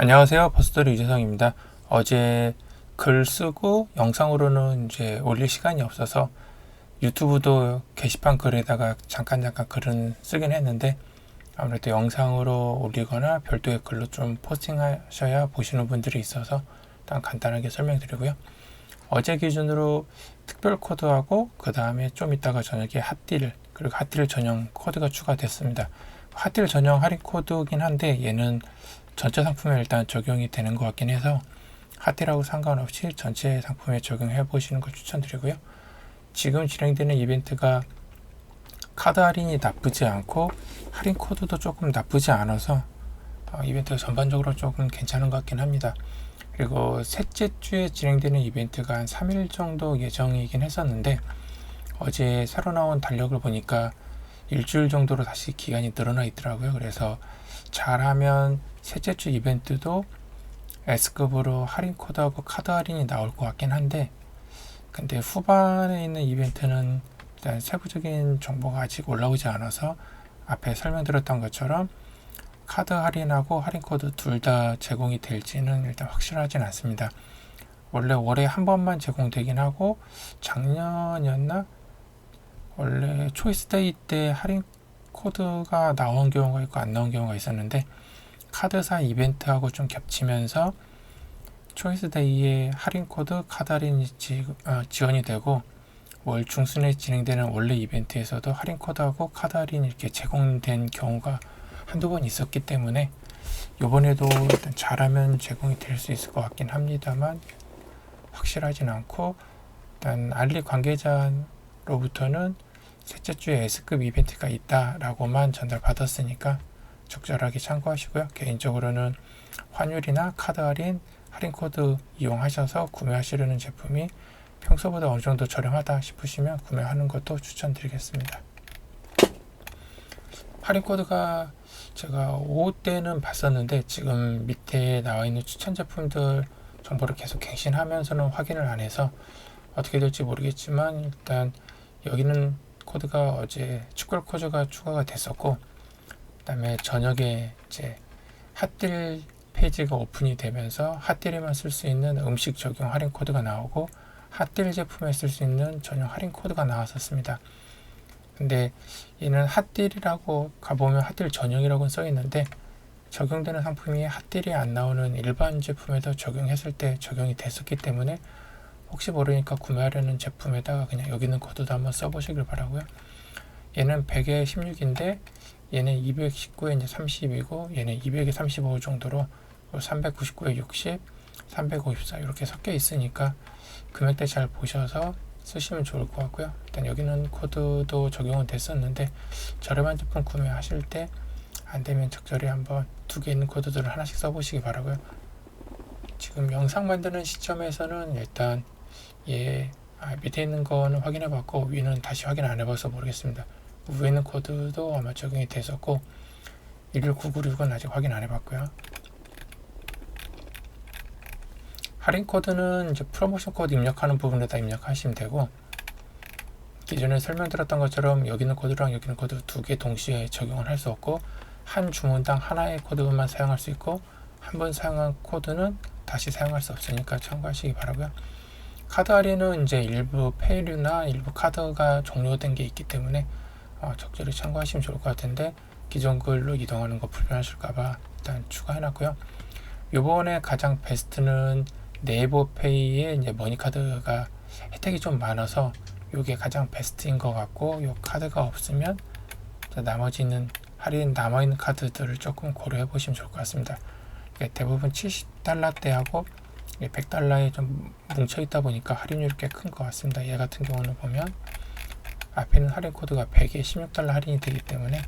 안녕하세요. 버스터리 유재성입니다. 어제 글 쓰고 영상으로는 이제 올릴 시간이 없어서 유튜브도 게시판 글에다가 잠깐 잠깐 글은 쓰긴 했는데 아무래도 영상으로 올리거나 별도의 글로 좀 포스팅하셔야 보시는 분들이 있어서 일단 간단하게 설명드리고요. 어제 기준으로 특별 코드하고 그 다음에 좀 이따가 저녁에 핫딜 그리고 핫딜 전용 코드가 추가됐습니다. 핫딜 전용 할인 코드긴 한데 얘는 전체 상품에 일단 적용이 되는 것 같긴 해서 핫딜하고 상관없이 전체 상품에 적용해 보시는 걸 추천드리고요. 지금 진행되는 이벤트가 카드 할인이 나쁘지 않고 할인 코드도 조금 나쁘지 않아서 어, 이벤트가 전반적으로 조금 괜찮은 것 같긴 합니다. 그리고 셋째 주에 진행되는 이벤트가 한 3일 정도 예정이긴 했었는데 어제 새로 나온 달력을 보니까 일주일 정도로 다시 기간이 늘어나 있더라고요. 그래서 잘하면 셋째 주 이벤트도 S급으로 할인 코드하고 카드 할인이 나올 것 같긴 한데 근데 후반에 있는 이벤트는 일단 세부적인 정보가 아직 올라오지 않아서 앞에 설명드렸던 것처럼 카드 할인하고 할인 코드 둘 다 제공이 될지는 일단 확실하진 않습니다. 원래 월에 한 번만 제공되긴 하고 작년이었나 원래 초이스데이 때 할인 코드가 나온 경우가 있고 안 나온 경우가 있었는데 카드사 이벤트하고 좀 겹치면서 초이스데이에 할인 코드 할인이 지, 어, 지원이 되고 월 중순에 진행되는 원래 이벤트에서도 할인 코드하고 할인이 이렇게 제공된 경우가 한두 번 있었기 때문에 이번에도 일단 잘하면 제공이 될 수 있을 것 같긴 합니다만 확실하진 않고 일단 알리 관계자로부터는 셋째 주에 S급 이벤트가 있다라고만 전달받았으니까 적절하게 참고하시고요. 개인적으로는 환율이나 카드 할인, 할인 코드 이용하셔서 구매하시려는 제품이 평소보다 어느 정도 저렴하다 싶으시면 구매하는 것도 추천드리겠습니다. 할인 코드가 제가 오후 때는 봤었는데 지금 밑에 나와 있는 추천 제품들 정보를 계속 갱신하면서는 확인을 안 해서 어떻게 될지 모르겠지만 일단 여기는 코드가 어제 축구 코드가 추가가 됐었고 그다음에 저녁에 이제 핫딜 페이지가 오픈이 되면서 핫딜에만 쓸 수 있는 음식 적용 할인 코드가 나오고 핫딜 제품에 쓸 수 있는 전용 할인 코드가 나왔었습니다. 근데 얘는 핫딜이라고 가보면 핫딜 전용이라고 써 있는데 적용되는 상품이 핫딜이 안 나오는 일반 제품에도 적용했을 때 적용이 됐었기 때문에 혹시 모르니까 구매하려는 제품에다가 그냥 여기 있는 코드도 한번 써보시길 바라고요. 얘는 100에 16인데 얘는 219에 이제 30이고 얘는 200에 35 정도로 399에 60, 354 이렇게 섞여 있으니까 금액대 잘 보셔서 쓰시면 좋을 것 같고요. 일단 여기는 코드도 적용은 됐었는데 저렴한 제품 구매하실 때 안되면 적절히 한번 두 개 있는 코드들을 하나씩 써보시기 바라고요. 지금 영상 만드는 시점에서는 일단 얘 아, 밑에 있는 거는 확인해 봤고 위는 다시 확인 안 해봐서 모르겠습니다. 위에 있는 코드도 아마 적용이 됐었고 11996은 아직 확인 안 해봤고요. 할인 코드는 이제 프로모션 코드 입력하는 부분에다 입력하시면 되고 기존에 설명드렸던 것처럼 여기 있는 코드랑 여기 있는 코드 두 개 동시에 적용을 할 수 없고 한 주문당 하나의 코드만 사용할 수 있고 한 번 사용한 코드는 다시 사용할 수 없으니까 참고하시기 바라고요. 카드 할인은 이제 일부 페이류나 일부 카드가 종료된 게 있기 때문에 어, 적절히 참고하시면 좋을 것 같은데 기존 글로 이동하는 거 불편하실까봐 일단 추가해놨고요. 요번에 가장 베스트는 네이버페이에 이제 머니카드가 혜택이 좀 많아서 이게 가장 베스트인 것 같고 요 카드가 없으면 나머지는 할인 남아있는 카드들을 조금 고려해 보시면 좋을 것 같습니다. 대부분 70달러대하고 100달러에 좀 뭉쳐 있다 보니까 할인율이 꽤 큰 것 같습니다. 얘 같은 경우는 보면 앞에는 할인 코드가 100에 16달러 할인이 되기 때문에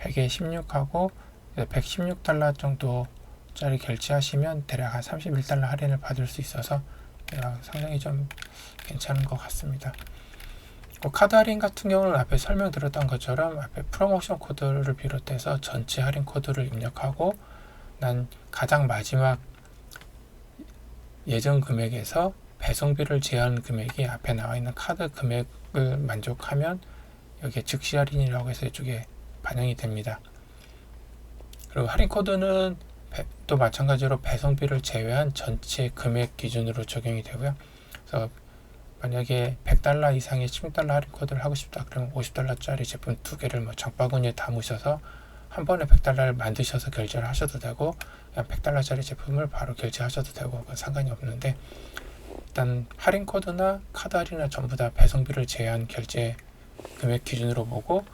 100에 16하고 116달러 정도짜리 결제하시면 대략 한 31달러 할인을 받을 수 있어서 상당히 좀 괜찮은 것 같습니다. 뭐 카드 할인 같은 경우는 앞에 설명드렸던 것처럼 앞에 프로모션 코드를 비롯해서 전체 할인 코드를 입력하고 난 가장 마지막 예전 금액에서 배송비를 제한 금액이 앞에 나와 있는 카드 금액을 만족하면 여기에 즉시 할인이라고 해서 이쪽에 반영이 됩니다. 그리고 할인 코드는 또 마찬가지로 배송비를 제외한 전체 금액 기준으로 적용이 되고요. 그래서 만약에 100달러 이상의 10달러 할인 코드를 하고 싶다 그러면 50달러짜리 제품 두 개를 뭐 장바구니에 담으셔서 한 번에 100달러를 만드셔서 결제를 하셔도 되고 그냥 100달러짜리 제품을 바로 결제하셔도 되고 그건 상관이 없는데 일단 할인 코드나 카드 할인이나 전부 다 배송비를 제외한 결제 금액 기준으로 보고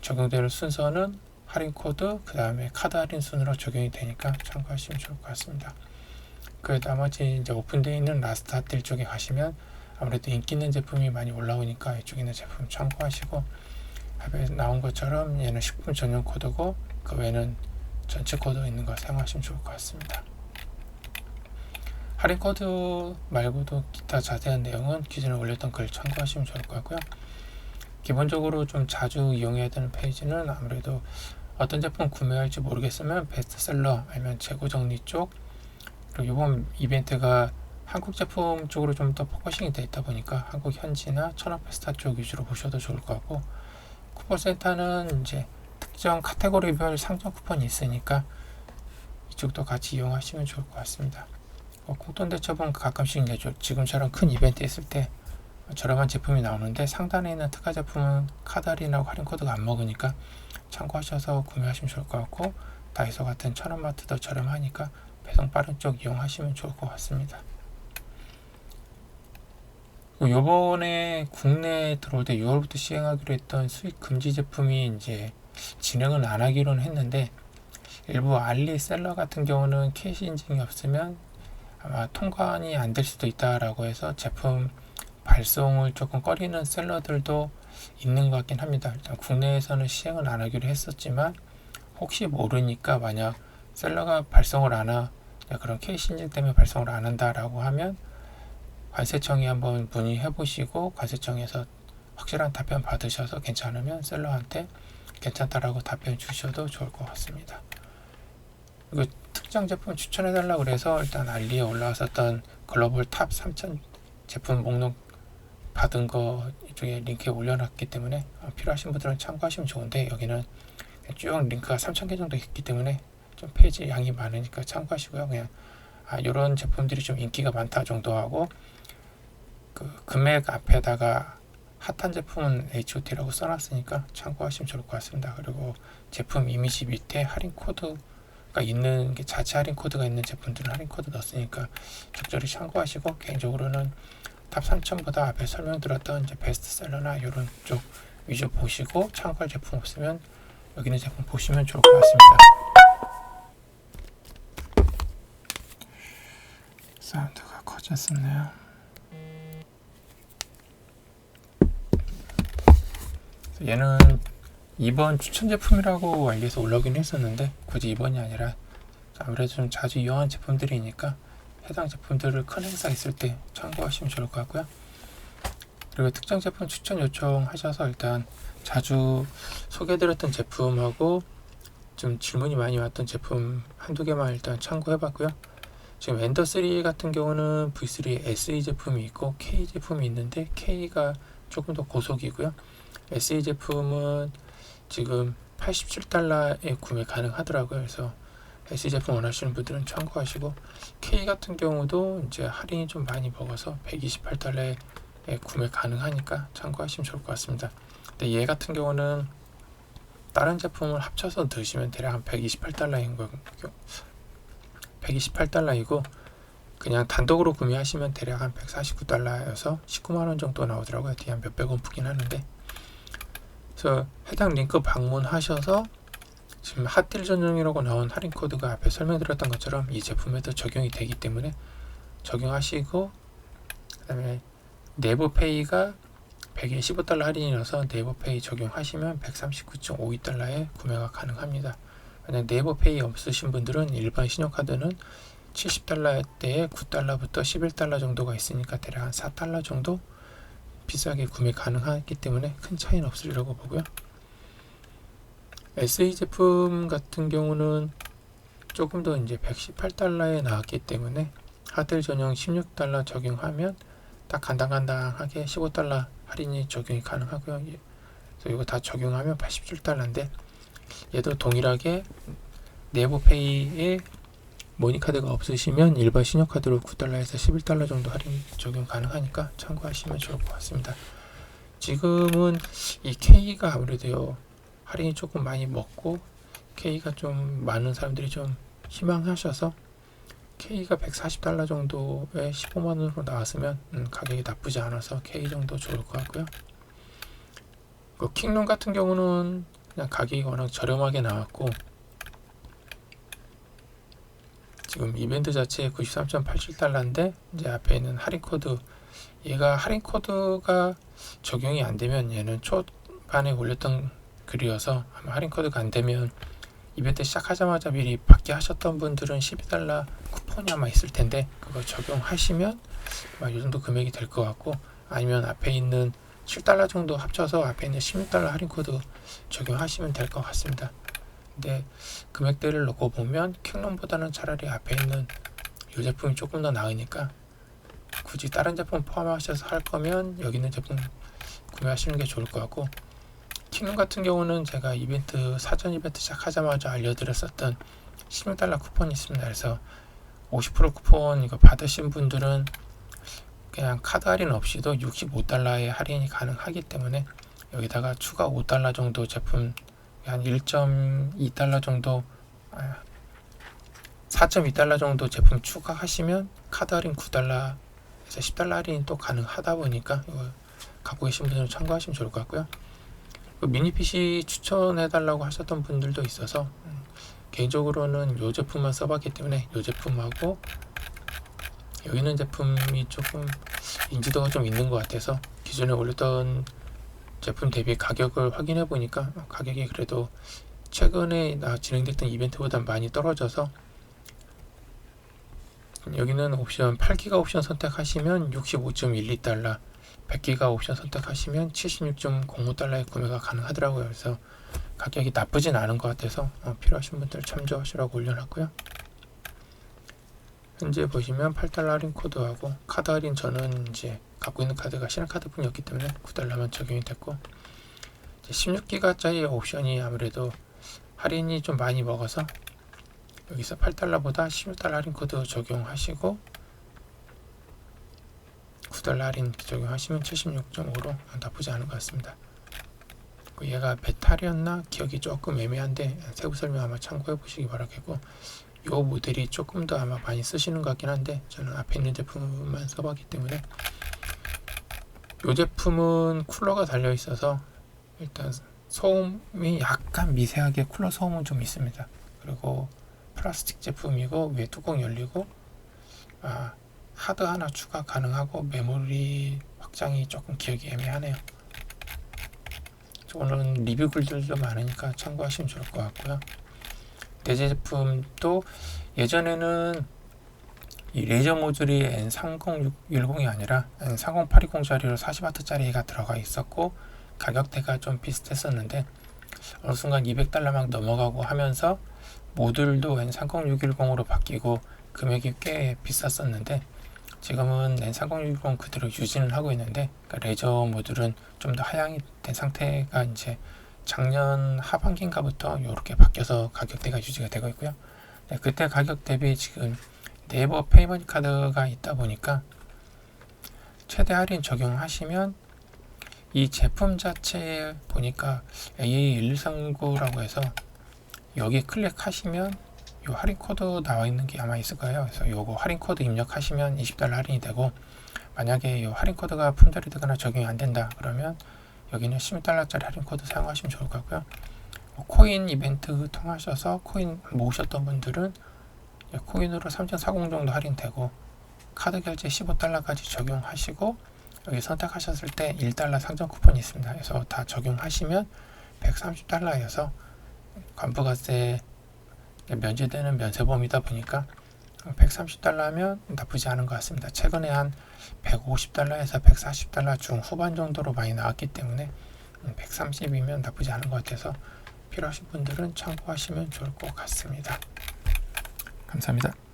적용될 순서는 할인 코드 그 다음에 카드 할인 순으로 적용이 되니까 참고하시면 좋을 것 같습니다. 그 나머지 이제 오픈되어 있는 라스트 핫딜 쪽에 가시면 아무래도 인기 있는 제품이 많이 올라오니까 이쪽에 있는 제품 참고하시고 앞에 나온 것처럼 얘는 식품 전용 코드고 그 외에는 전체 코드 있는 거 사용하시면 좋을 것 같습니다. 할인 코드 말고도 기타 자세한 내용은 기존에 올렸던 글 참고하시면 좋을 것 같고요. 기본적으로 좀 자주 이용해야 되는 페이지는 아무래도 어떤 제품 구매할지 모르겠으면 베스트셀러 아니면 재고 정리 쪽 그리고 이번 이벤트가 한국 제품 쪽으로 좀 더 포커싱이 돼 있다 보니까 한국 현지나 천원페스타 쪽 위주로 보셔도 좋을 것 같고 쿠폰센터는 이제 특정 카테고리별 상점 쿠폰이 있으니까 이쪽도 같이 이용하시면 좋을 것 같습니다. 어, 공돈 대처분 가끔씩 이제 저- 지금처럼 큰 이벤트 있을 때 저렴한 제품이 나오는데 상단에 있는 특가 제품은 카드 할인하고 할인 코드가 안 먹으니까 참고하셔서 구매하시면 좋을 것 같고 다이소 같은 천원마트도 저렴하니까 배송 빠른 쪽 이용하시면 좋을 것 같습니다. 그리고 요번에 국내에 들어올 때 6월부터 시행하기로 했던 수입 금지 제품이 이제 진행을 안 하기로는 했는데 일부 알리셀러 같은 경우는 캐시 인증이 없으면 아마 통관이 안 될 수도 있다라고 해서 제품 발송을 조금 꺼리는 셀러들도 있는 것 같긴 합니다. 일단 국내에서는 시행을 안 하기로 했었지만 혹시 모르니까 만약 셀러가 발송을 안 하, 그런 캐시 인증 때문에 발송을 안 한다라고 하면 관세청에 한번 문의해 보시고 관세청에서 확실한 답변 받으셔서 괜찮으면 셀러한테 괜찮다라고 답변 주셔도 좋을 것 같습니다. 그리고 특정 제품 추천해 달라 그래서 일단 알리에 올라왔었던 글로벌 탑 3000 제품 목록 받은 거 이쪽에 링크에 올려놨기 때문에 어, 필요하신 분들은 참고하시면 좋은데 여기는 쭉 링크가 3000개 정도 있기 때문에 좀 페이지 양이 많으니까 참고하시고요. 그냥 아, 이런 제품들이 좀 인기가 많다 정도 하고 그 금액 앞에다가 핫한 제품은 H.O.T라고 써놨으니까 참고하시면 좋을 것 같습니다. 그리고 제품 이미지 밑에 할인 코드가 있는 게 자체 할인 코드가 있는 제품들은 할인 코드 넣었으니까 적절히 참고하시고 개인적으로는 탑 3000보다 앞에 설명드렸던 이제 베스트셀러나 이런 쪽 위주 보시고 참고할 제품 없으면 여기 있는 제품 보시면 좋을 것 같습니다. 사운드가 커졌었네요. 얘는 이번 추천 제품이라고 알려서 올라오긴 했었는데 굳이 이번이 아니라 아무래도 좀 자주 이용한 제품들이니까 해당 제품들을 큰 행사 있을 때 참고하시면 좋을 것 같고요. 그리고 특정 제품 추천 요청하셔서 일단 자주 소개해드렸던 제품하고 좀 질문이 많이 왔던 제품 한두 개만 일단 참고해봤고요. 지금 엔더3 같은 경우는 V3 SE 제품이 있고 K 제품이 있는데 K가 조금 더 고속이고요. SE 제품은 지금 87달러에 구매 가능하더라고요. 그래서 SE 제품 원하시는 분들은 참고하시고 K 같은 경우도 이제 할인이 좀 많이 먹어서 128달러에 구매 가능하니까 참고하시면 좋을 것 같습니다. 근데 얘 같은 경우는 다른 제품을 합쳐서 드시면 대략 한 128달러인 거 128달러이고 그냥 단독으로 구매하시면 대략 한 149달러여서 19만 원 정도 나오더라고요. 뒤에 한 몇백 원 붙긴 하는데 그래서 해당 링크 방문하셔서 지금 핫딜 전용이라고 나온 할인 코드가 앞에 설명드렸던 것처럼 이 제품에도 적용이 되기 때문에 적용하시고 그다음에 네이버 페이가 100에 15달러 할인이라서 네이버 페이 적용하시면 139.52달러에 구매가 가능합니다. 만약 네이버 페이 없으신 분들은 일반 신용카드는 70달러대에 9달러부터 11달러 정도가 있으니까 대략 한 4달러 정도 비싸게 구매 가능하기 때문에 큰 차이는 없으리라고 보고요. SE 제품 같은 경우는 조금 더 이제 118달러에 나왔기 때문에 하드 전용 16달러 적용하면 딱 간당간당하게 15달러 할인이 적용이 가능하고요. 예. 그래서 이거 다 적용하면 87달러인데 얘도 동일하게 네이버페이에 모니카드가 없으시면 일반 신용카드로 9달러에서 11달러 정도 할인 적용 가능하니까 참고하시면 좋을 것 같습니다. 지금은 이 K가 아무래도요 할인이 조금 많이 먹고 K가 좀 많은 사람들이 좀 희망하셔서 K가 140달러 정도에 15만 원으로 나왔으면 음, 가격이 나쁘지 않아서 K 정도 좋을 것 같고요. 그 킹론 같은 경우는 그냥 가격이 워낙 저렴하게 나왔고 지금 이벤트 자체에 93.87달러인데 이제 앞에 있는 할인 코드 얘가 할인 코드가 적용이 안 되면 얘는 초반에 올렸던 글이어서 아마 할인 코드가 안 되면 이벤트 시작하자마자 미리 받게 하셨던 분들은 12달러 쿠폰이 아마 있을 텐데 그거 적용하시면 아마 이 정도 금액이 될 것 같고 아니면 앞에 있는 7달러 정도 합쳐서 앞에 있는 16달러 할인 코드 적용하시면 될 것 같습니다. 근데 금액대를 놓고 보면 킹론보다는 차라리 앞에 있는 이 제품이 조금 더 나으니까 굳이 다른 제품 포함하셔서 할 거면 여기 있는 제품 구매하시는 게 좋을 것 같고 킹론 같은 경우는 제가 이벤트 사전 이벤트 시작하자마자 알려드렸었던 16달러 쿠폰이 있습니다. 그래서 50% 쿠폰 이거 받으신 분들은 그냥 카드 할인 없이도 65달러의 할인이 가능하기 때문에 여기다가 추가 5달러 정도 제품 한 1.2달러 정도 아, 4.2달러 정도 제품 추가하시면 카드 할인 9달러에서 10달러 할인이 또 가능하다 보니까 이거 갖고 계신 분들은 참고하시면 좋을 것 같고요. 그 미니 PC 추천해 달라고 하셨던 분들도 있어서 음, 개인적으로는 이 제품만 써봤기 때문에 이 제품하고 여기 있는 제품이 조금 인지도가 좀 있는 것 같아서 기존에 올렸던 제품 대비 가격을 확인해 보니까 가격이 그래도 최근에 나 진행됐던 이벤트보다 많이 떨어져서 여기는 옵션 8기가 옵션 선택하시면 65.12달러 100기가 옵션 선택하시면 76.05달러의 구매가 가능하더라고요. 그래서 가격이 나쁘진 않은 것 같아서 어, 필요하신 분들 참조하시라고 올려놨고요. 현재 보시면 8달러 할인 코드하고 카드 할인 저는 이제 갖고 있는 카드가 신한 카드뿐이었기 때문에 9달러만 적용이 됐고 16기가짜리 옵션이 아무래도 할인이 좀 많이 먹어서 여기서 8달러보다 16달러 할인 코드 적용하시고 9달러 할인 적용하시면 76.5로 나쁘지 않은 것 같습니다. 그 얘가 배탈이었나 기억이 조금 애매한데 세부 설명 아마 참고해 보시기 바라겠고 이 모델이 조금 더 아마 많이 쓰시는 것 같긴 한데 저는 앞에 있는 제품만 써봤기 때문에 이 제품은 쿨러가 달려 있어서 일단 소음이 약간 미세하게 쿨러 소음은 좀 있습니다. 그리고 플라스틱 제품이고 위에 뚜껑 열리고 아, 하드 하나 추가 가능하고 메모리 확장이 조금 기억이 애매하네요. 저는 리뷰 글들도 많으니까 참고하시면 좋을 것 같고요. 대제 제품도 예전에는 이 레이저 모듈이 N3010이 아니라 N30820짜리로 40W짜리가 들어가 있었고 가격대가 좀 비슷했었는데 어느 순간 200달러 막 넘어가고 하면서 모듈도 N30610으로 바뀌고 금액이 꽤 비쌌었는데 지금은 N30610 그대로 유지는 하고 있는데 그러니까 레저 모듈은 좀 더 하향이 된 상태가 이제 작년 하반기인가부터 이렇게 바뀌어서 가격대가 유지가 되고 있고요. 네, 그때 가격 대비 지금 네이버 페이먼트 카드가 있다 보니까 최대 할인 적용하시면 이 제품 자체에 보니까 A1139라고 해서 여기 클릭하시면 이 할인 코드 나와 있는 게 아마 있을 거예요. 그래서 요거 할인 코드 입력하시면 20달러 할인이 되고 만약에 이 할인 코드가 품절이 되거나 적용이 안 된다 그러면 여기는 10달러짜리 할인 코드 사용하시면 좋을 것 같고요. 코인 이벤트 통하셔서 코인 모으셨던 분들은 코인으로 3.40 정도 할인되고 카드 결제 15달러까지 적용하시고 여기 선택하셨을 때 1달러 상점 쿠폰이 있습니다. 그래서 다 적용하시면 130달러여서 관부가세 면제되는 면세범이다 보니까 130달러 하면 나쁘지 않은 것 같습니다. 최근에 한 150달러에서 140달러 중 후반 정도로 많이 나왔기 때문에 130이면 나쁘지 않은 것 같아서 필요하신 분들은 참고하시면 좋을 것 같습니다. 감사합니다.